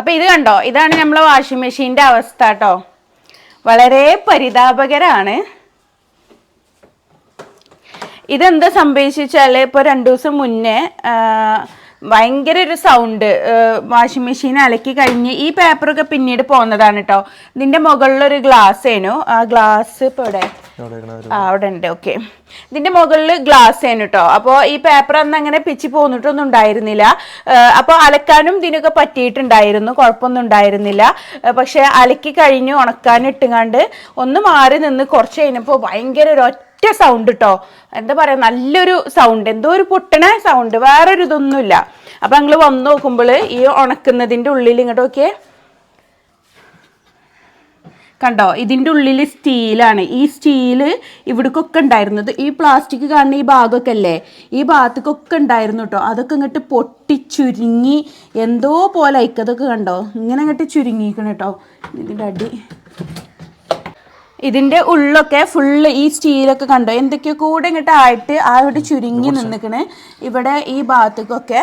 അപ്പോൾ ഇത് കണ്ടോ? ഇതാണ് നമ്മളെ വാഷിംഗ് മെഷീന്റെ അവസ്ഥ കേട്ടോ വളരെ പരിതാപകരാണ്. ഇതെന്താ സംഭവിച്ചാൽ ഇപ്പോൾ രണ്ടു ദിവസം മുന്നേ ഭയങ്കര ഒരു സൗണ്ട് വാഷിംഗ് മെഷീൻ അലക്കി കഴിഞ്ഞ് ഈ പേപ്പറൊക്കെ പിന്നീട് പോകുന്നതാണ് കേട്ടോ ഇതിന്റെ മുകളിലൊരു ഗ്ലാസ് ആയിരുന്നു ആ ഗ്ലാസ് ഇപ്പോൾ ഇവിടെ ആ അവിടെ ഉണ്ട് ഓക്കെ ഇതിന്റെ മുകളിൽ ഗ്ലാസ് ആണ് കേട്ടോ അപ്പോൾ ഈ പേപ്പർ അന്ന് അങ്ങനെ പിച്ചി പോന്നിട്ടൊന്നും ഉണ്ടായിരുന്നില്ല. അപ്പോൾ അലക്കാനും ഇതിനൊക്കെ പറ്റിയിട്ടുണ്ടായിരുന്നു. കുഴപ്പമൊന്നും ഉണ്ടായിരുന്നില്ല. പക്ഷെ അലക്കി കഴിഞ്ഞ് ഉണക്കാൻ ഇട്ടുങ്ങാണ്ട് ഒന്ന് മാറി നിന്ന് കുറച്ച് കഴിഞ്ഞപ്പോൾ ഭയങ്കര ഒരു ഒറ്റ സൗണ്ട് കേട്ടോ എന്താ പറയാ നല്ലൊരു സൗണ്ട് എന്തോ ഒരു പൊട്ടണ സൗണ്ട് വേറൊരു ഇതൊന്നുമില്ല. അപ്പൊ ഞങ്ങൾ വന്ന് നോക്കുമ്പോൾ ഈ ഉണക്കുന്നതിന്റെ ഉള്ളിൽ ഇങ്ങോട്ട് നോക്കിയേ. കണ്ടോ? ഇതിന്റെ ഉള്ളിൽ സ്റ്റീലാണ് ഈ സ്റ്റീൽ ഇവിടേക്കൊക്കെ ഉണ്ടായിരുന്നത്. ഈ പ്ലാസ്റ്റിക് കാണുന്ന ഈ ഭാഗമൊക്കെ അല്ലേ? ഈ ഭാഗത്തേക്കൊക്കെ ഉണ്ടായിരുന്നു കേട്ടോ അതൊക്കെ ഇങ്ങോട്ട് പൊട്ടി ചുരുങ്ങി എന്തോ പോലെ അയക്കതൊക്കെ കണ്ടോ? ഇങ്ങനെ ഇങ്ങോട്ട് ചുരുങ്ങിയിരിക്കണം കേട്ടോ ഇതിന്റെ അടി. ഇതിന്റെ ഉള്ളൊക്കെ ഫുള്ള് ഈ സ്റ്റീലൊക്കെ കണ്ടോ? എന്തൊക്കെയോ കൂടെ ഇങ്ങോട്ട് ആയിട്ട് ആ ഇവിടെ ചുരുങ്ങി നിന്നിക്കണ്. ഇവിടെ ഈ ഭാഗത്തേക്കൊക്കെ?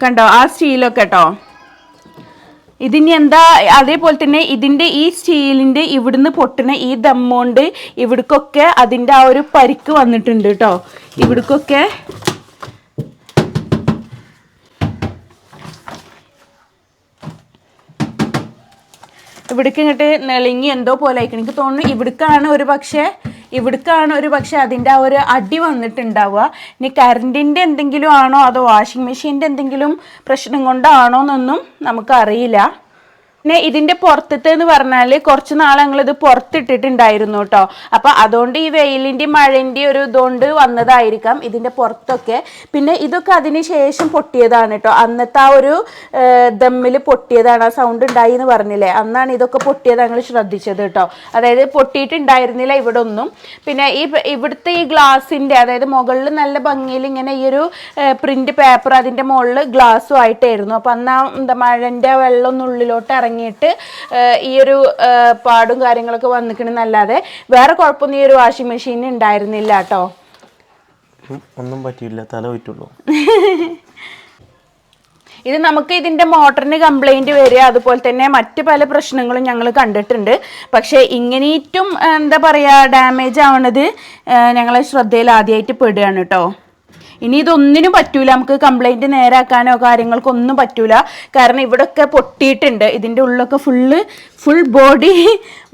കണ്ടോ? ആ സ്റ്റീലൊക്കെ കേട്ടോ ഇതിന് എന്താ അതേപോലെ തന്നെ ഇതിന്റെ ഈ സ്റ്റീലിന്റെ ഇവിടുന്ന് പൊട്ടുന്ന ഈ ദമ്മോണ്ട് ഇവിടക്കൊക്കെ അതിന്റെ ആ ഒരു പരിക്ക് വന്നിട്ടുണ്ട് കേട്ടോ ഇവിടക്കൊക്കെ ഇവിടേക്ക് ഇങ്ങോട്ട് നെളിങ്ങി എന്തോ പോലെ ആയിക്കണം. എനിക്ക് തോന്നുന്നു ഇവിടേക്കാണ് ഒരു പക്ഷേ ഇവിടേക്കാണ് ഒരു പക്ഷേ അതിന്റെ ആ ഒരു അടി വന്നിട്ടുണ്ടാവുക. ഇനി കറണ്ടിന്റെ എന്തെങ്കിലും ആണോ അതോ വാഷിംഗ് മെഷീന്റെ എന്തെങ്കിലും പ്രശ്നം കൊണ്ടാണോ എന്നൊന്നും നമുക്കറിയില്ല. പിന്നെ ഇതിന്റെ പുറത്തത്തെ എന്ന് പറഞ്ഞാൽ കുറച്ച് നാൾ ഞങ്ങളിത് പുറത്തിട്ടിട്ടുണ്ടായിരുന്നു കേട്ടോ അപ്പൊ അതുകൊണ്ട് ഈ വെയിലിന്റെയും മഴന്റെ ഒരു ഇതുകൊണ്ട് വന്നതായിരിക്കാം ഇതിന്റെ പുറത്തൊക്കെ. പിന്നെ ഇതൊക്കെ അതിന് ശേഷം പൊട്ടിയതാണ് കേട്ടോ അന്നത്തെ ആ ഒരു ദമ്മിൽ പൊട്ടിയതാണ്. ആ സൗണ്ട് ഉണ്ടായി എന്ന് പറഞ്ഞില്ലേ? അന്നാണ് ഇതൊക്കെ പൊട്ടിയത് ഞങ്ങൾ ശ്രദ്ധിച്ചത് കേട്ടോ അതായത് പൊട്ടിയിട്ടുണ്ടായിരുന്നില്ല ഇവിടെ ഒന്നും പിന്നെ ഈ ഇവിടുത്തെ ഈ ഗ്ലാസിന്റെ അതായത് മുകളിൽ നല്ല ഭംഗിയിൽ ഇങ്ങനെ ഈ ഒരു പ്രിന്റ് പേപ്പർ അതിന്റെ മുകളിൽ ഗ്ലാസ്സും ആയിട്ടായിരുന്നു. അപ്പൊ അന്ന് എന്താ മഴന്റെ വെള്ളം ഉള്ളിലോട്ട് ഇറങ്ങിയിട്ട് ഏഹ് ഈ ഒരു പാടും കാര്യങ്ങളൊക്കെ വന്നിക്കണെന്നല്ലാതെ വേറെ കുഴപ്പമൊന്നും ഈ ഒരു വാഷിംഗ് മെഷീൻ ഉണ്ടായിരുന്നില്ല കേട്ടോ. ഒന്നും പറ്റിയില്ല. തല പോയിട്ടുള്ളൂ ഇത് നമുക്ക് ഇതിന്റെ മോട്ടറിന് കംപ്ലൈന്റ് വരിക അതുപോലെ തന്നെ മറ്റ് പല പ്രശ്നങ്ങളും ഞങ്ങൾ കണ്ടിട്ടുണ്ട്. പക്ഷേ ഇങ്ങനെയിട്ടും എന്താ പറയുക ഡാമേജ് ആവണത് ഞങ്ങളെ ശ്രദ്ധയിൽ ആദ്യമായിട്ട് പെടുകയാണ് കേട്ടോ. ഇനി ഇതൊന്നിനും പറ്റൂല. നമുക്ക് കംപ്ലൈന്റ് നേരാക്കാനോ കാര്യങ്ങൾക്കോ ഒന്നും പറ്റൂല. കാരണം ഇവിടൊക്കെ പൊട്ടിയിട്ടുണ്ട്. ഇതിന്റെ ഉള്ളൊക്കെ full full body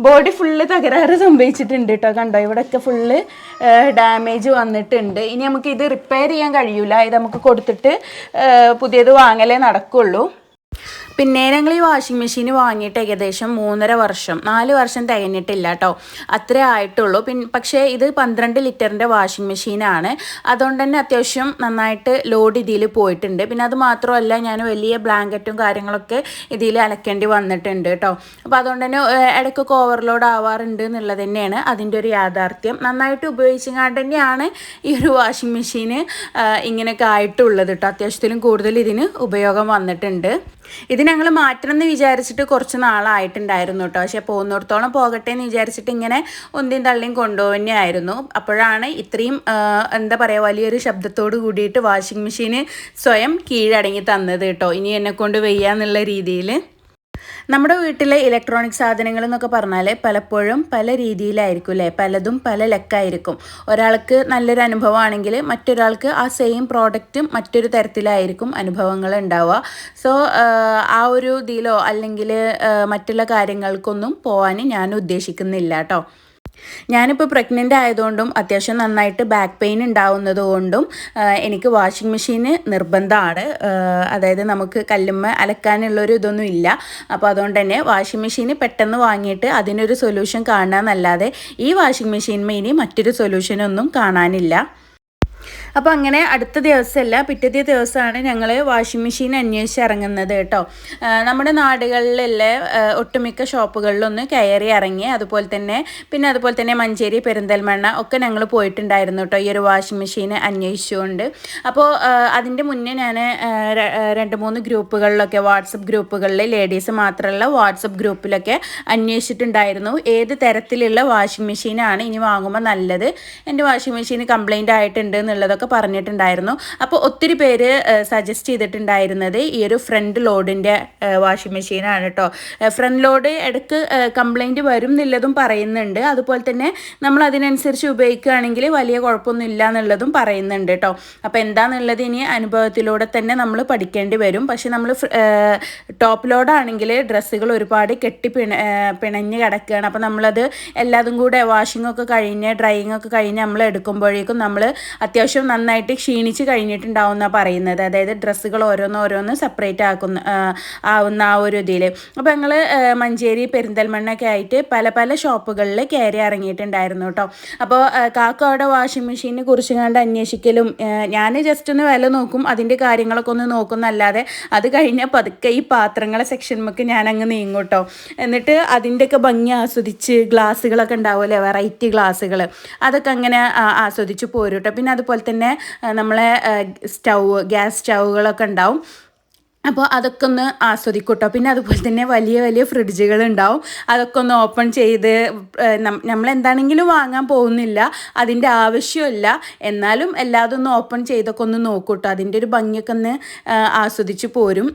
body full തകരാറ് സംഭവിച്ചിട്ടുണ്ട് കേട്ടോ കണ്ടോ? ഇവിടെയൊക്കെ ഫുള്ള് ഡാമേജ് വന്നിട്ടുണ്ട്. ഇനി നമുക്ക് ഇത് റിപ്പയർ ചെയ്യാൻ കഴിയൂല. ഇത് നമുക്ക് കൊടുത്തിട്ട് പുതിയത് വാങ്ങലേ നടക്കുള്ളൂ. പിന്നെ ഞങ്ങൾ ഈ വാഷിംഗ് മെഷീൻ വാങ്ങിയിട്ട് ഏകദേശം മൂന്നര വർഷം നാല് വർഷം തികഞ്ഞിട്ടില്ല കേട്ടോ അത്രേ ആയിട്ടുള്ളൂ. പിന്നെ പക്ഷേ ഇത് പന്ത്രണ്ട് ലിറ്ററിന്റെ വാഷിംഗ് മെഷീനാണ് അതുകൊണ്ട് തന്നെ അത്യാവശ്യം നന്നായിട്ട് ലോഡ് ഇതിൽ പോയിട്ടുണ്ട്. പിന്നെ അത് മാത്രമല്ല ഞാൻ വലിയ ബ്ലാങ്കറ്റും കാര്യങ്ങളൊക്കെ ഇതിൽ അലക്കേണ്ടി വന്നിട്ടുണ്ട് കേട്ടോ അപ്പോൾ അതുകൊണ്ട് തന്നെ ഇടയ്ക്കൊക്കെ ഓവർലോഡ് ആവാറുണ്ട് എന്നുള്ളത് തന്നെയാണ് അതിന്റെ ഒരു യാഥാർത്ഥ്യം. നന്നായിട്ട് ഉപയോഗിച്ചുകൊണ്ട് തന്നെയാണ് ഈ ഒരു വാഷിംഗ് മെഷീന് ഇങ്ങനെയൊക്കെ ആയിട്ടുള്ളത് കേട്ടോ അത്യാവശ്യത്തിലും കൂടുതൽ ഇതിന് ഉപയോഗം വന്നിട്ടുണ്ട്. ഇത് ഞങ്ങൾ മാറ്റണം എന്ന് വിചാരിച്ചിട്ട് കുറച്ച് നാളായിട്ടുണ്ടായിരുന്നു കേട്ടോ പക്ഷേ പോകുന്നിടത്തോളം പോകട്ടെ എന്ന് വിചാരിച്ചിട്ട് ഇങ്ങനെ ഒന്നിയും തള്ളിയും കൊണ്ടുപോകുന്നതായിരുന്നു അപ്പോഴാണ് ഇത്രയും എന്താ പറയുക വലിയൊരു ശബ്ദത്തോട് കൂടിയിട്ട് വാഷിംഗ് മെഷീന് സ്വയം കീഴടങ്ങി തന്നത് കേട്ടോ ഇനി എന്നെ കൊണ്ട് വയ്യാന്നുള്ള രീതിയിൽ നമ്മുടെ വീട്ടിലെ ഇലക്ട്രോണിക് സാധനങ്ങൾ എന്നൊക്കെ പറഞ്ഞാൽ പലപ്പോഴും പല രീതിയിലായിരിക്കും അല്ലേ? പലതും പല ലക്കായിരിക്കും. ഒരാൾക്ക് നല്ലൊരു അനുഭവമാണെങ്കിൽ മറ്റൊരാൾക്ക് ആ സെയിം പ്രോഡക്റ്റും മറ്റൊരു തരത്തിലായിരിക്കും അനുഭവങ്ങൾ ഉണ്ടാവുക. സോ ആ ഒരു ഇതിലോ അല്ലെങ്കിൽ മറ്റുള്ള കാര്യങ്ങൾക്കൊന്നും പോകാൻ ഞാൻ ഉദ്ദേശിക്കുന്നില്ല കേട്ടോ. ഞാനിപ്പോൾ പ്രഗ്നന്റ് ആയതുകൊണ്ടും അത്യാവശ്യം നന്നായിട്ട് ബാക്ക് പെയിൻ ഉണ്ടാവുന്നത് കൊണ്ടും എനിക്ക് വാഷിംഗ് മെഷീന് നിർബന്ധമാണ്. അതായത് നമുക്ക് കല്ലുമ്മ അലക്കാനുള്ളൊരു ഇതൊന്നും ഇല്ല. അപ്പോൾ അതുകൊണ്ട് തന്നെ വാഷിംഗ് മെഷീന് പെട്ടെന്ന് വാങ്ങിയിട്ട് അതിനൊരു സൊല്യൂഷൻ കാണാമെന്നല്ലാതെ ഈ വാഷിംഗ് മെഷീൻമേ ഇനി മറ്റൊരു സൊല്യൂഷനൊന്നും കാണാനില്ല. അപ്പോൾ അങ്ങനെ അടുത്ത ദിവസമല്ല പിറ്റത്തെ ദിവസമാണ് ഞങ്ങൾ വാഷിംഗ് മെഷീൻ അന്വേഷിച്ച് ഇറങ്ങുന്നത് കേട്ടോ. നമ്മുടെ നാടുകളിലുള്ള ഒട്ടുമിക്ക ഷോപ്പുകളിലൊന്ന് കയറി ഇറങ്ങി അതുപോലെ തന്നെ പിന്നെ അതുപോലെ തന്നെ മഞ്ചേരി പെരിന്തൽമണ്ണ ഒക്കെ ഞങ്ങൾ പോയിട്ടുണ്ടായിരുന്നു കേട്ടോ ഈ ഒരു വാഷിംഗ് മെഷീൻ അന്വേഷിച്ചുകൊണ്ട്. അപ്പോൾ അതിന്റെ മുന്നേ ഞാൻ രണ്ട് മൂന്ന് ഗ്രൂപ്പുകളിലൊക്കെ വാട്സപ്പ് ഗ്രൂപ്പുകളിൽ ലേഡീസ് മാത്രമല്ല വാട്സപ്പ് ഗ്രൂപ്പിലൊക്കെ അന്വേഷിച്ചിട്ടുണ്ടായിരുന്നു. ഏത് തരത്തിലുള്ള വാഷിംഗ് മെഷീനാണ് ഇനി വാങ്ങുമ്പോൾ നല്ലത്? എന്റെ വാഷിംഗ് മെഷീൻ കംപ്ലൈന്റ് ആയിട്ടുണ്ട് എന്നുള്ളതൊക്കെ പറഞ്ഞിട്ടുണ്ടായിരുന്നു. അപ്പോൾ ഒത്തിരി പേര് സജസ്റ്റ് ചെയ്തിട്ടുണ്ടായിരുന്നത് ഈ ഒരു ഫ്രണ്ട് ലോഡിന്റെ വാഷിംഗ് മെഷീനാണ് കേട്ടോ ഫ്രണ്ട് ലോഡ് ഇടയ്ക്ക് കംപ്ലൈന്റ് വരും എന്നുള്ളതും പറയുന്നുണ്ട്. അതുപോലെ തന്നെ നമ്മൾ അതിനനുസരിച്ച് ഉപയോഗിക്കുകയാണെങ്കിൽ വലിയ കുഴപ്പമൊന്നും ഇല്ല എന്നുള്ളതും പറയുന്നുണ്ട് കേട്ടോ അപ്പോൾ എന്താണെന്നുള്ളത് ഇനി അനുഭവത്തിലൂടെ തന്നെ നമ്മൾ പഠിക്കേണ്ടി വരും. പക്ഷെ നമ്മൾ ടോപ്പ് ലോഡാണെങ്കിൽ ഡ്രസ്സുകൾ ഒരുപാട് കെട്ടി പിണ പിണഞ്ഞ് കിടക്കുകയാണ്. അപ്പോൾ നമ്മളത് എല്ലാതും കൂടെ വാഷിംഗ് ഒക്കെ കഴിഞ്ഞ് ഡ്രൈയിങ് ഒക്കെ കഴിഞ്ഞ് നമ്മൾ എടുക്കുമ്പോഴേക്കും നമ്മൾ അത്യാവശ്യം നന്നായിട്ട് ക്ഷീണിച്ച് കഴിഞ്ഞിട്ടുണ്ടാവും എന്നാണ് പറയുന്നത്. അതായത് ഡ്രസ്സുകൾ ഓരോന്ന് ഓരോന്ന് സെപ്പറേറ്റ് ആക്കുന്ന ആവുന്ന ആ ഒരു ഇതിൽ അപ്പോൾ ഞങ്ങൾ മഞ്ചേരി പെരിന്തൽമണ്ണൊക്കെ ആയിട്ട് പല പല ഷോപ്പുകളിൽ കയറി ഇറങ്ങിയിട്ടുണ്ടായിരുന്നു കേട്ടോ അപ്പോൾ കാക്ക അവിടെ വാഷിംഗ് മെഷീനെ കുറിച്ച് കണ്ട് അന്വേഷിക്കലും ഞാൻ ജസ്റ്റ് ഒന്ന് വില നോക്കും അതിന്റെ കാര്യങ്ങളൊക്കെ ഒന്ന് നോക്കുന്നല്ലാതെ അത് കഴിഞ്ഞാൽ പതുക്കെ ഈ പാത്രങ്ങളെ സെക്ഷനുമൊക്കെ ഞാൻ അങ്ങ് നീങ്ങും കേട്ടോ എന്നിട്ട് അതിന്റെയൊക്കെ ഭംഗി ആസ്വദിച്ച് ഗ്ലാസ്സുകളൊക്കെ ഉണ്ടാവുമല്ലേ വെറൈറ്റി ഗ്ലാസ്സുകൾ അതൊക്കെ അങ്ങനെ ആസ്വദിച്ച് പോരും കേട്ടോ പിന്നെ അതുപോലെ തന്നെ ആ, നമ്മളെ സ്റ്റൗ ഗ്യാസ് സ്റ്റൗകളൊക്കെ ഉണ്ടാവും. അപ്പോൾ അതൊക്കെ ഒന്ന് ആസ്വദിക്കൂട്ടോ. പിന്നെ അതുപോലെ തന്നെ വലിയ വലിയ ഫ്രിഡ്ജുകൾ ഉണ്ടാവും അതൊക്കെ ഒന്ന് ഓപ്പൺ ചെയ്ത് നമ്മൾ എന്താണെങ്കിലും വാങ്ങാൻ പോകുന്നില്ല അതിന്റെ ആവശ്യമില്ല. എന്നാലും എല്ലാതും ഒന്ന് ഓപ്പൺ ചെയ്തൊക്കെ ഒന്ന് നോക്കൂട്ടോ. അതിന്റെ ഒരു ഭംഗിയൊക്കെ ഒന്ന് ആസ്വദിച്ച് പോരും.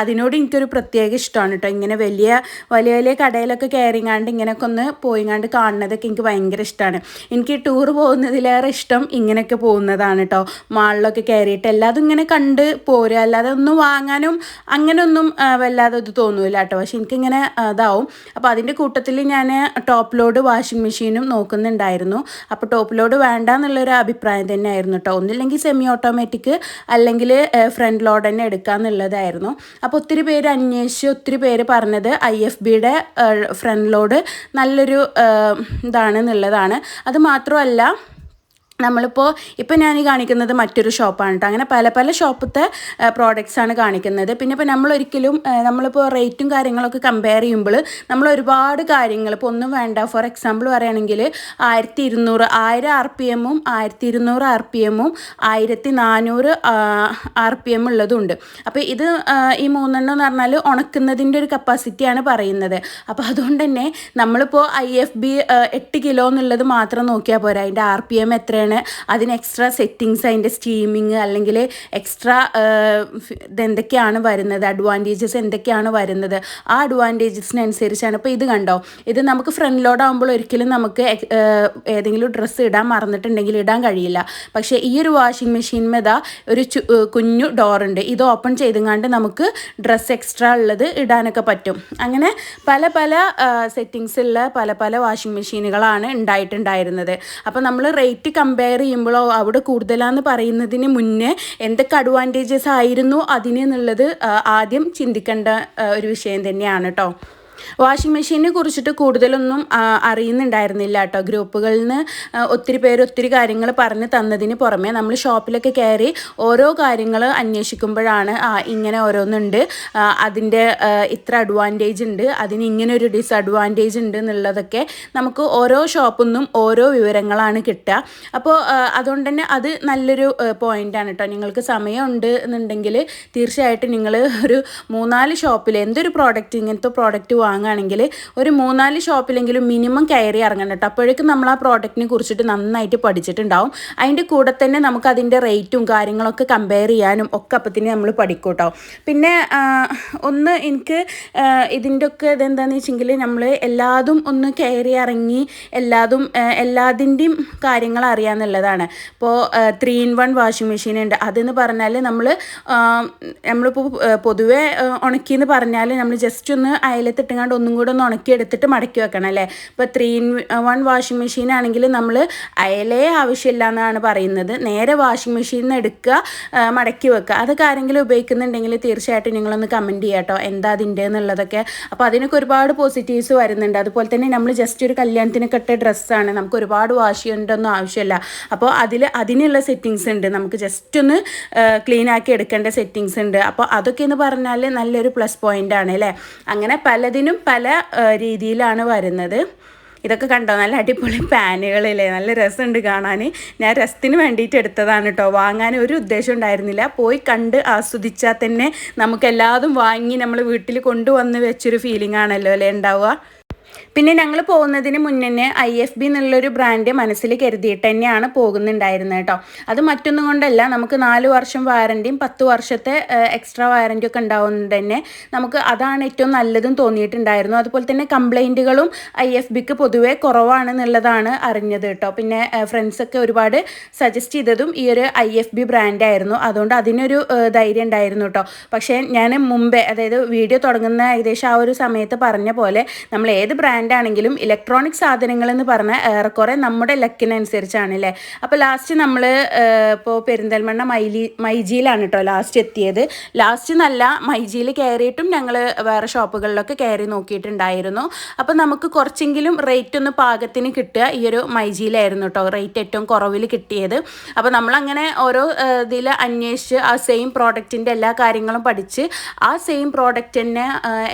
അതിനോട് എനിക്കൊരു പ്രത്യേക ഇഷ്ടമാണ് കേട്ടോ. ഇങ്ങനെ വലിയ വലിയ വലിയ കടയിലൊക്കെ കയറിങ്ങാണ്ട് ഇങ്ങനെയൊക്കെ ഒന്ന് പോയിങ്ങാണ്ട് കാണുന്നതൊക്കെ എനിക്ക് ഭയങ്കര ഇഷ്ടമാണ്. എനിക്ക് ടൂർ പോകുന്നതിലേറെ ഇഷ്ടം ഇങ്ങനെയൊക്കെ പോകുന്നതാണ് കേട്ടോ. മാളിലൊക്കെ കയറിയിട്ട് എല്ലാതും ഇങ്ങനെ കണ്ട് പോരുക. അല്ലാതെ ഒന്നും വാങ്ങാനും അങ്ങനെയൊന്നും ആ, വല്ലാതെ ഇത് തോന്നില്ല കേട്ടോ. പക്ഷെ എനിക്കിങ്ങനെ ഇതാവും. അപ്പോൾ അതിന്റെ കൂട്ടത്തിൽ ഞാൻ ടോപ്പ് ലോഡ് വാഷിംഗ് മെഷീനും നോക്കുന്നുണ്ടായിരുന്നു. അപ്പോൾ ടോപ്പ് ലോഡ് വേണ്ട എന്നുള്ളൊരു അഭിപ്രായം തന്നെയായിരുന്നു കേട്ടോ. ഒന്നില്ലെങ്കിൽ സെമി ഓട്ടോമാറ്റിക് അല്ലെങ്കിൽ ഫ്രണ്ട് ലോഡ് തന്നെ എടുക്കാമെന്നുള്ളതായിരുന്നു അപ്പോൾ ഒത്തിരി പേര് അന്വേഷിച്ച് ഒത്തിരി പേര് പറഞ്ഞത് ഐ എഫ് ബിയുടെ ഫ്രണ്ട് ലോഡ് നല്ലൊരു ഇതാണ് എന്നുള്ളതാണ് അത് മാത്രമല്ല നമ്മളിപ്പോൾ ഇപ്പോൾ ഞാൻ ഈ കാണിക്കുന്നത് മറ്റൊരു ഷോപ്പാണ് കേട്ടോ അങ്ങനെ പല പല ഷോപ്പത്തെ പ്രോഡക്റ്റ്സാണ് കാണിക്കുന്നത്. പിന്നെ ഇപ്പോൾ ഏഹ്, നമ്മളിപ്പോൾ റേറ്റും കാര്യങ്ങളൊക്കെ കമ്പയർ ചെയ്യുമ്പോൾ നമ്മൾ ഒരുപാട് കാര്യങ്ങൾ ഇപ്പോൾ ഒന്നും വേണ്ട. ഫോർ എക്സാമ്പിൾ പറയുകയാണെങ്കിൽ ആയിരത്തി ഇരുന്നൂറ് ആയിരം ആർ പി എമ്മും ആയിരത്തി ഇരുന്നൂറ് ആർ പി എമ്മും ആയിരത്തി നാനൂറ് ആർ പി എം ഉള്ളതുണ്ട്. അപ്പോൾ ഇത് ഈ മൂന്നെണ്ണം എന്ന് പറഞ്ഞാൽ ഉണക്കുന്നതിന്റെ ഒരു കപ്പാസിറ്റിയാണ് പറയുന്നത്. അപ്പോൾ അതുകൊണ്ട് തന്നെ നമ്മളിപ്പോൾ ഐ എഫ് ബി എട്ട് കിലോ എന്നുള്ളത് മാത്രം നോക്കിയാൽ പോരാ. അതിന്റെ ആർ പി എം എത്രയാണ്? അതിന് എക്സ്ട്രാ സെറ്റിങ്സ് അതിന്റെ സ്റ്റീമിങ് അല്ലെങ്കിൽ എക്സ്ട്രാ ഇതെന്തൊക്കെയാണ് വരുന്നത്? അഡ്വാന്റേജസ് എന്തൊക്കെയാണ് വരുന്നത്? ആ അഡ്വാന്റേജസിനനുസരിച്ചാണ് ഇപ്പോൾ ഇത് കണ്ടോ? ഇത് നമുക്ക് ഫ്രണ്ട് ലോഡ് ആകുമ്പോൾ ഒരിക്കലും നമുക്ക് ഏതെങ്കിലും ഡ്രസ്സ് ഇടാൻ മറന്നിട്ടുണ്ടെങ്കിൽ ഇടാൻ കഴിയില്ല. പക്ഷേ ഈ ഒരു വാഷിംഗ് മെഷീൻമേതാ ഒരു ചു- ഏഹ് കുഞ്ഞു ഡോറുണ്ട് ഇത് ഓപ്പൺ ചെയ്തുകൊണ്ട് നമുക്ക് ഡ്രസ്സ് എക്സ്ട്രാ ഉള്ളത് ഇടാനൊക്കെ പറ്റും. അങ്ങനെ പല പല സെറ്റിങ്സ് ഉള്ള പല പല വാഷിംഗ് മെഷീനുകളാണ് ഉണ്ടായിട്ടുണ്ടായിരുന്നത്. അപ്പോൾ നമ്മൾ റേറ്റ് കമ്പയർ ചെയ്യുമ്പോഴോ അവിടെ കൂടുതലാന്ന് പറയുന്നതിന് മുന്നേ എന്തൊക്കെ അഡ്വാന്റേജസ് ആയിരുന്നു അതിനെന്നുള്ളത് ആദ്യം ചിന്തിക്കേണ്ട ഒരു വിഷയം തന്നെയാണ് കേട്ടോ വാഷിംഗ് മെഷീനെ കുറിച്ചിട്ട് കൂടുതലൊന്നും അറിയുന്നുണ്ടായിരുന്നില്ല കേട്ടോ ഗ്രൂപ്പുകളിൽ നിന്ന് ഒത്തിരി പേര് ഒത്തിരി കാര്യങ്ങൾ പറഞ്ഞ് തന്നതിന് പുറമെ നമ്മൾ ഷോപ്പിലൊക്കെ കയറി ഓരോ കാര്യങ്ങൾ അന്വേഷിക്കുമ്പോഴാണ് ഇങ്ങനെ ഓരോന്നുണ്ട്. അതിന്റെ ഇത്ര അഡ്വാന്റേജ് ഉണ്ട് അതിന് ഇങ്ങനെ ഒരു ഡിസഡ്വാന്റേജ് ഉണ്ട് എന്നുള്ളതൊക്കെ നമുക്ക് ഓരോ ഷോപ്പിൽ നിന്നും ഓരോ വിവരങ്ങളാണ് കിട്ടുക. അപ്പോൾ അതുകൊണ്ട് തന്നെ അത് നല്ലൊരു പോയിന്റാണ് കേട്ടോ നിങ്ങൾക്ക് സമയമുണ്ട് എന്നുണ്ടെങ്കിൽ തീർച്ചയായിട്ടും നിങ്ങൾ ഒരു മൂന്നാൽ ഷോപ്പിൽ എന്തൊരു പ്രോഡക്റ്റ് ഇങ്ങനത്തെ പ്രോഡക്റ്റ് വാങ്ങുകയാണെങ്കിൽ ഒരു മൂന്നാൽ ഷോപ്പിലെങ്കിലും മിനിമം കയറി ഇറങ്ങണം കേട്ടോ. അപ്പോഴേക്കും നമ്മൾ ആ പ്രോഡക്റ്റിനെ കുറിച്ചിട്ട് നന്നായിട്ട് പഠിച്ചിട്ടുണ്ടാവും. അതിന്റെ കൂടെ തന്നെ നമുക്ക് അതിന്റെ റേറ്റും കാര്യങ്ങളൊക്കെ കമ്പയർ ചെയ്യാനും ഒക്കെ അപ്പത്തിന് നമ്മൾ പഠിക്കൂട്ടോ കേട്ടോ. പിന്നെ ഒന്ന് എനിക്ക് ഇതിന്റെ ഒക്കെ ഇതെന്താണെന്ന് വെച്ചെങ്കിൽ നമ്മൾ എല്ലാതും ഒന്ന് കയറി ഇറങ്ങി എല്ലാതും എല്ലാതിന്റെയും കാര്യങ്ങൾ അറിയാമെന്നുള്ളതാണ് ഇപ്പോൾ three in one washing machine ഉണ്ട്. അതെന്ന് പറഞ്ഞാൽ നമ്മൾ നമ്മളിപ്പോൾ പൊതുവേ ഉണക്കിയെന്ന് പറഞ്ഞാൽ നമ്മൾ ജസ്റ്റ് ഒന്ന് അയലത്തിട്ട് കൊണ്ടുപോയിങ്ങാണ്ട് ഒന്നും കൂടെ ഒന്ന് ഉണക്കിയെടുത്തിട്ട് മടക്കി വെക്കണം അല്ലേ? ഇപ്പോൾ three in one washing machine ആണെങ്കിൽ നമ്മൾ അയലേ ആവശ്യമില്ല എന്നാണ് പറയുന്നത്. നേരെ വാഷിംഗ് മെഷീനിൽ നിന്ന് എടുക്കുക മടക്കി വെക്കുക. അതൊക്കെ ആരെങ്കിലും ഉപയോഗിക്കുന്നുണ്ടെങ്കിൽ തീർച്ചയായിട്ടും നിങ്ങളൊന്ന് കമന്റ് ചെയ്യുക കേട്ടോ എന്താ അതിന്റെ എന്നുള്ളതൊക്കെ. അപ്പോൾ അതിനൊക്കെ ഒരുപാട് പോസിറ്റീവ്സ് വരുന്നുണ്ട്. അതുപോലെ തന്നെ നമ്മൾ ജസ്റ്റ് ഒരു കല്യാണത്തിനൊക്കെ ഇട്ട ഡ്രസ്സാണ് നമുക്ക് ഒരുപാട് വാഷ് ചെയ്യേണ്ടൊന്നും ആവശ്യമില്ല. അപ്പോൾ അതിൽ അതിനുള്ള സെറ്റിങ്സ് ഉണ്ട്. നമുക്ക് ജസ്റ്റ് ഒന്ന് ക്ലീൻ ആക്കി എടുക്കേണ്ട സെറ്റിങ്സ് ഉണ്ട്. അപ്പോൾ അതൊക്കെ എന്ന് പറഞ്ഞാൽ നല്ലൊരു പ്ലസ് പോയിന്റ് ആണ് അല്ലേ? അങ്ങനെ പലതിനും പല ആ, രീതിയിലാണ് വരുന്നത്. ഇതൊക്കെ കണ്ടോ? നല്ല അടിപൊളി പാനുകളില്ലേ? നല്ല രസമുണ്ട് കാണാൻ ഞാൻ രസത്തിന് വേണ്ടിയിട്ട് എടുത്തതാണ് കേട്ടോ വാങ്ങാൻ ഒരു ഉദ്ദേശം ഉണ്ടായിരുന്നില്ല. പോയി കണ്ട് ആസ്വദിച്ചാൽ തന്നെ നമുക്ക് എല്ലാതും വാങ്ങി നമ്മൾ വീട്ടിൽ കൊണ്ടുവന്ന് വെച്ചൊരു ഫീലിംഗ് ആണല്ലോ അല്ലേ ഉണ്ടാവുക? പിന്നെ ഞങ്ങൾ പോകുന്നതിന് മുന്നേ ഐ എഫ് ബി എന്നുള്ളൊരു ബ്രാൻഡ് മനസ്സിൽ കരുതിയിട്ട് തന്നെയാണ് പോകുന്നുണ്ടായിരുന്നത് കേട്ടോ അത് മറ്റൊന്നും കൊണ്ടല്ല നമുക്ക് നാല് വർഷം വാറന്റിയും പത്ത് വർഷത്തെ എക്സ്ട്രാ വാറന്റി ഒക്കെ ഉണ്ടാവുന്നത് തന്നെ നമുക്ക് അതാണ് ഏറ്റവും നല്ലതും തോന്നിയിട്ടുണ്ടായിരുന്നു. അതുപോലെ തന്നെ കംപ്ലൈന്റുകളും ഐ എഫ് ബിക്ക് പൊതുവേ കുറവാണെന്നുള്ളതാണ് അറിഞ്ഞത് കേട്ടോ പിന്നെ ഫ്രണ്ട്സൊക്കെ ഒരുപാട് സജസ്റ്റ് ചെയ്തതും ഈ ഒരു ഐ എഫ് ബി ബ്രാൻഡായിരുന്നു അതുകൊണ്ട് അതിനൊരു ധൈര്യം ഉണ്ടായിരുന്നു കേട്ടോ പക്ഷേ ഞാൻ മുമ്പേ അതായത് വീഡിയോ തുടങ്ങുന്ന ഏകദേശം ആ ഒരു സമയത്ത് പറഞ്ഞ പോലെ നമ്മൾ ഏത് ബ്രാൻഡാണെങ്കിലും ഇലക്ട്രോണിക് സാധനങ്ങൾ എന്ന് പറഞ്ഞാൽ ഏറെക്കുറെ നമ്മുടെ ലക്കിനനുസരിച്ചാണ് അല്ലേ അപ്പോൾ ലാസ്റ്റ് നമ്മൾ ഇപ്പോൾ പെരിന്തൽമണ്ണ മൈലി മൈജിയിലാണ് കേട്ടോ ലാസ്റ്റ് എത്തിയത്. ലാസ്റ്റ് നല്ല മൈജിയിൽ കയറിയിട്ടും ഞങ്ങൾ വേറെ ഷോപ്പുകളിലൊക്കെ കയറി നോക്കിയിട്ടുണ്ടായിരുന്നു. അപ്പോൾ നമുക്ക് കുറച്ചെങ്കിലും റേറ്റ് ഒന്ന് പാകത്തിന് കിട്ടുക ഈ ഒരു മൈജിയിലായിരുന്നു കേട്ടോ റേറ്റ് ഏറ്റവും കുറവിൽ കിട്ടിയത്. അപ്പോൾ നമ്മളങ്ങനെ ഓരോ ഇതിൽ അന്വേഷിച്ച് ആ സെയിം പ്രോഡക്റ്റിന്റെ എല്ലാ കാര്യങ്ങളും പഠിച്ച് ആ സെയിം പ്രോഡക്റ്റ് തന്നെ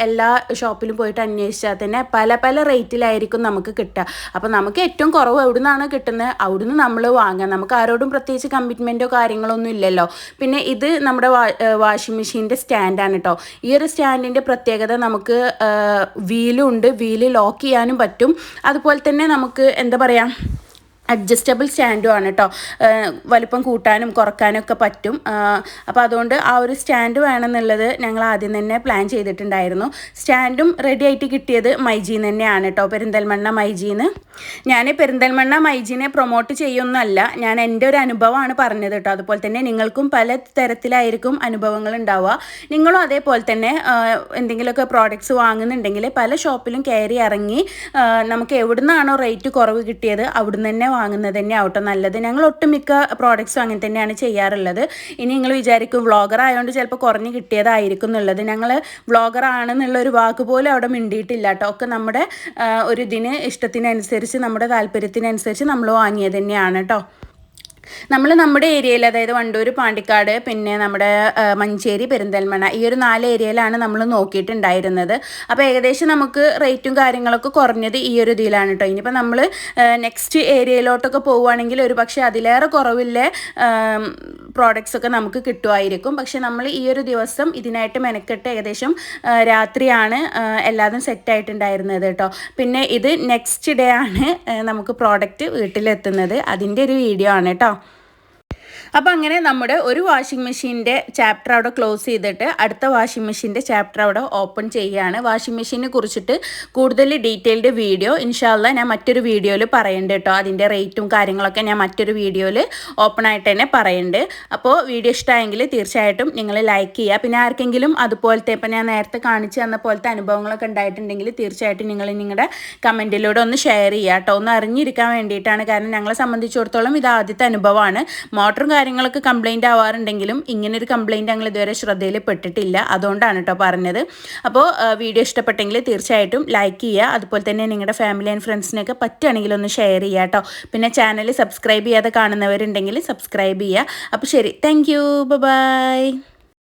എല്ലാ ഷോപ്പിലും പോയിട്ട് അന്വേഷിച്ചാൽ തന്നെ പല പല റേറ്റിലായിരിക്കും നമുക്ക് കിട്ടുക. അപ്പോൾ നമുക്ക് ഏറ്റവും കുറവ് എവിടെ നിന്നാണ് കിട്ടുന്നത്? അവിടുന്ന് നമ്മൾ വാങ്ങുക. നമുക്ക് ആരോടും പ്രത്യേകിച്ച് കമ്മിറ്റ്മെന്റോ കാര്യങ്ങളൊന്നും ഇല്ലല്ലോ. പിന്നെ ഇത് നമ്മുടെ വാഷിംഗ് മെഷീന്റെ സ്റ്റാൻഡാണ് കേട്ടോ ഈ ഒരു സ്റ്റാൻഡിന്റെ പ്രത്യേകത നമുക്ക് വീലുണ്ട്. വീൽ ലോക്ക് ചെയ്യാനും പറ്റും. അതുപോലെ തന്നെ നമുക്ക് എന്താ പറയുക അഡ്ജസ്റ്റബിൾ സ്റ്റാൻഡും ആണ് കേട്ടോ വലിപ്പം കൂട്ടാനും കുറക്കാനും ഒക്കെ പറ്റും. അപ്പോൾ അതുകൊണ്ട് ആ ഒരു സ്റ്റാൻഡ് വേണമെന്നുള്ളത് ഞങ്ങൾ ആദ്യം തന്നെ പ്ലാൻ ചെയ്തിട്ടുണ്ടായിരുന്നു. സ്റ്റാൻഡും റെഡി ആയിട്ട് കിട്ടിയത് മൈജിന്ന് തന്നെയാണ് കേട്ടോ പെരിന്തൽമണ്ണ മൈജിന്ന് ഞാൻ പെരിന്തൽമണ്ണ മൈജിനെ പ്രൊമോട്ട് ചെയ്യുന്നല്ല ഞാൻ എന്റെ ഒരു അനുഭവമാണ് പറഞ്ഞത് കേട്ടോ അതുപോലെ തന്നെ നിങ്ങൾക്കും പല തരത്തിലായിരിക്കും അനുഭവങ്ങൾ ഉണ്ടാവുക. നിങ്ങളും അതേപോലെ തന്നെ എന്തെങ്കിലുമൊക്കെ പ്രോഡക്റ്റ്സ് വാങ്ങുന്നുണ്ടെങ്കിൽ പല ഷോപ്പിലും കയറി ഇറങ്ങി നമുക്ക് എവിടുന്നാണോ റേറ്റ് കുറവ് കിട്ടിയത് അവിടുന്ന് തന്നെ വാങ്ങുന്നത് തന്നെ ആവട്ടെ നല്ലത്. ഞങ്ങൾ ഒട്ടുമിക്ക പ്രോഡക്റ്റ്സും അങ്ങനെ തന്നെയാണ് ചെയ്യാറുള്ളത്. ഇനി നിങ്ങൾ വിചാരിക്കും വ്ളോഗർ ആയതുകൊണ്ട് ചിലപ്പോൾ കുറഞ്ഞ് കിട്ടിയതായിരിക്കും എന്നുള്ളത്. ഞങ്ങൾ വ്ളോഗർ ആണെന്നുള്ളൊരു വാക്ക് പോലും അവിടെ മിണ്ടിയിട്ടില്ല കേട്ടോ. ഒക്കെ നമ്മുടെ ഒരു ഇതിന് ഇഷ്ടത്തിനനുസരിച്ച് നമ്മുടെ താല്പര്യത്തിനനുസരിച്ച് നമ്മൾ വാങ്ങിയത് തന്നെയാണ് കേട്ടോ. നമ്മൾ നമ്മുടെ ഏരിയയിൽ അതായത് വണ്ടൂർ പാണ്ടിക്കാട് പിന്നെ നമ്മുടെ മഞ്ചേരി പെരിന്തൽമണ്ണ ഈ ഒരു നാല് ഏരിയയിലാണ് നമ്മൾ നോക്കിയിട്ടുണ്ടായിരുന്നത്. അപ്പോൾ ഏകദേശം നമുക്ക് റേറ്റും കാര്യങ്ങളൊക്കെ കുറഞ്ഞത് ഈ ഒരു ഇതിലാണ് കേട്ടോ ഇനിയിപ്പോൾ നമ്മൾ നെക്സ്റ്റ് ഏരിയയിലോട്ടൊക്കെ പോവുകയാണെങ്കിൽ ഒരു പക്ഷേ അതിലേറെ കുറവില്ല പ്രോഡക്റ്റ്സ് ഒക്കെ നമുക്ക് കിട്ടുമായിരിക്കും. പക്ഷെ നമ്മൾ ഈ ഒരു ദിവസം ഇതിനായിട്ട് മെനക്കെട്ട് ഏകദേശം രാത്രിയാണ് എല്ലാതും സെറ്റായിട്ടുണ്ടായിരുന്നത് കേട്ടോ. പിന്നെ ഇത് നെക്സ്റ്റ് ഡേ ആണ് നമുക്ക് പ്രോഡക്റ്റ് വീട്ടിലെത്തുന്നത്. അതിന്റെ ഒരു വീഡിയോ ആണ് കേട്ടോ. അപ്പോൾ അങ്ങനെ നമ്മുടെ ഒരു വാഷിംഗ് മെഷീന്റെ ചാപ്റ്റർ അവിടെ ക്ലോസ് ചെയ്തിട്ട് അടുത്ത വാഷിംഗ് മെഷീന്റെ ചാപ്റ്റർ അവിടെ ഓപ്പൺ ചെയ്യുകയാണ് വാഷിംഗ് മെഷീനെ കുറിച്ചിട്ട് കൂടുതൽ ഡീറ്റെയിൽഡ് വീഡിയോ ഇൻഷാല്ല ഞാൻ മറ്റൊരു വീഡിയോയിൽ പറയുന്നുണ്ട് കേട്ടോ. അതിന്റെ റേറ്റും കാര്യങ്ങളൊക്കെ ഞാൻ മറ്റൊരു വീഡിയോയിൽ ഓപ്പൺ ആയിട്ട് തന്നെ പറയുന്നുണ്ട് അപ്പോൾ വീഡിയോ ഇഷ്ടമായെങ്കിൽ തീർച്ചയായിട്ടും നിങ്ങൾ ലൈക്ക് ചെയ്യുക. പിന്നെ ആർക്കെങ്കിലും അതുപോലത്തെ ഇപ്പം ഞാൻ നേരത്തെ കാണിച്ചു തന്ന പോലത്തെ അനുഭവങ്ങളൊക്കെ ഉണ്ടായിട്ടുണ്ടെങ്കിൽ തീർച്ചയായിട്ടും നിങ്ങൾ നിങ്ങളുടെ കമന്റിലൂടെ ഒന്ന് ഷെയർ ചെയ്യുക കേട്ടോ. ഒന്ന് അറിഞ്ഞിരിക്കാൻ വേണ്ടിയിട്ടാണ്. കാരണം ഞങ്ങളെ സംബന്ധിച്ചിടത്തോളം ഇത് ആദ്യത്തെ അനുഭവമാണ്. മോട്ടറും കാര്യങ്ങളൊക്കെ കംപ്ലൈന്റ് ആവാറുണ്ടെങ്കിലും ഇങ്ങനെ ഇങ്ങനൊരു കംപ്ലൈന്റ് ഞങ്ങൾ ഇതുവരെ ശ്രദ്ധയിൽ പെട്ടിട്ടില്ല. അതുകൊണ്ടാണ് കേട്ടോ പറഞ്ഞത്. അപ്പോൾ വീഡിയോ ഇഷ്ടപ്പെട്ടെങ്കിൽ തീർച്ചയായിട്ടും ലൈക്ക് ചെയ്യുക. അതുപോലെ തന്നെ നിങ്ങളുടെ ഫാമിലി ആൻഡ് ഫ്രണ്ട്സിനൊക്കെ പറ്റുകയാണെങ്കിൽ ഒന്ന് ഷെയർ ചെയ്യുക കേട്ടോ പിന്നെ ചാനൽ സബ്സ്ക്രൈബ് ചെയ്യാതെ കാണുന്നവരുണ്ടെങ്കിൽ സബ്സ്ക്രൈബ് ചെയ്യുക. അപ്പോൾ ശരി. Thank you by